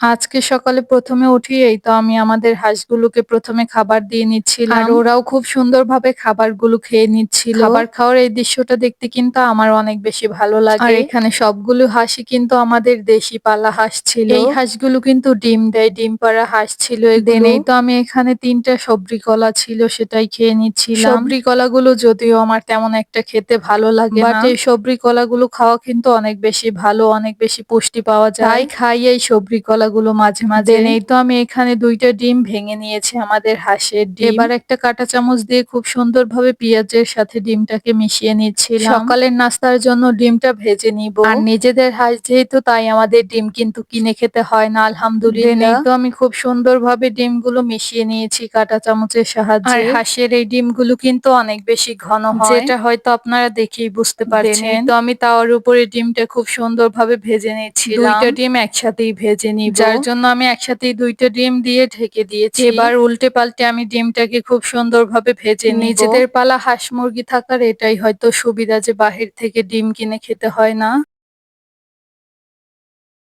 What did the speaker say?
আজকে সকালে প্রথমে উঠেই তো আমি আমাদের হাঁসগুলোকে প্রথমে খাবার দিয়ে নিচ্ছিলাম। আর ওরাও খুব সুন্দরভাবে খাবারগুলো খেয়ে নিচ্ছিল। খাবার খাওয়ার এই দৃশ্যটা দেখতে কিন্তু আমার অনেক বেশি ভালো লাগে। আর এখানে সবগুলো হাঁসই কিন্তু আমাদের দেশি পালা হাঁস ছিল। এই হাঁসগুলো কিন্তু ডিম দেয় ডিম পাড়া হাঁস ছিল দেনেই তো আমি এখানে তিনটা সবরি কলা ছিল সেটাই খেয়ে নিচ্ছিলাম। সবরি কলাগুলো যদিও আমার তেমন একটা খেতে ভালো লাগে বাট এই সবরি কলাগুলো খাওয়া কিন্তু অনেক বেশি ভালো অনেক বেশি পুষ্টি পাওয়া যায়। তাই খাই এই সবরি কলাগুলো মাঝে মাঝে নেই তো আমি এখানে দুইটা ডিম ভেঙে নিয়েছি আমাদের হাঁসের ডিম। এবার একটা কাঁটা চামচ দিয়ে খুব সুন্দরভাবে পেঁয়াজের সাথে ডিমটাকে মিশিয়ে নিচ্ছি সকালের নাস্তার জন্য ডিমটা ভেজে নিব। আর নিজেদের হাঁস যেহেতু তাই আমাদের ডিম কিন্তু কিনে খেতে হয় না আলহামদুলিল্লাহ। তো আমি খুব সুন্দরভাবে ডিমগুলো মিশিয়ে নিয়েছি কাঁটা চামচের সাহায্যে। আর হাঁসের এই ডিমগুলো কিন্তু অনেক বেশি ঘন হয়। যেটা হয়তো আপনারা দেখেই বুঝতে পারছেন। তো আমি তাওয়ার উপরে ডিমটা খুব সুন্দরভাবে ভেজে নিচ্ছি দুইটা ডিম একসাথেই ভেজে নিব। যার জন্য আমি একসাথে দুইটা ডিম দিয়ে ঢেকে দিয়েছি। এবার উল্টে পাল্টে আমি ডিমটাকে খুব সুন্দরভাবে ভেজে নিজেদের পালা হাঁস মুরগি থাকার এটাই হয়তো সুবিধা যে বাহির থেকে ডিম কিনে খেতে হয় না।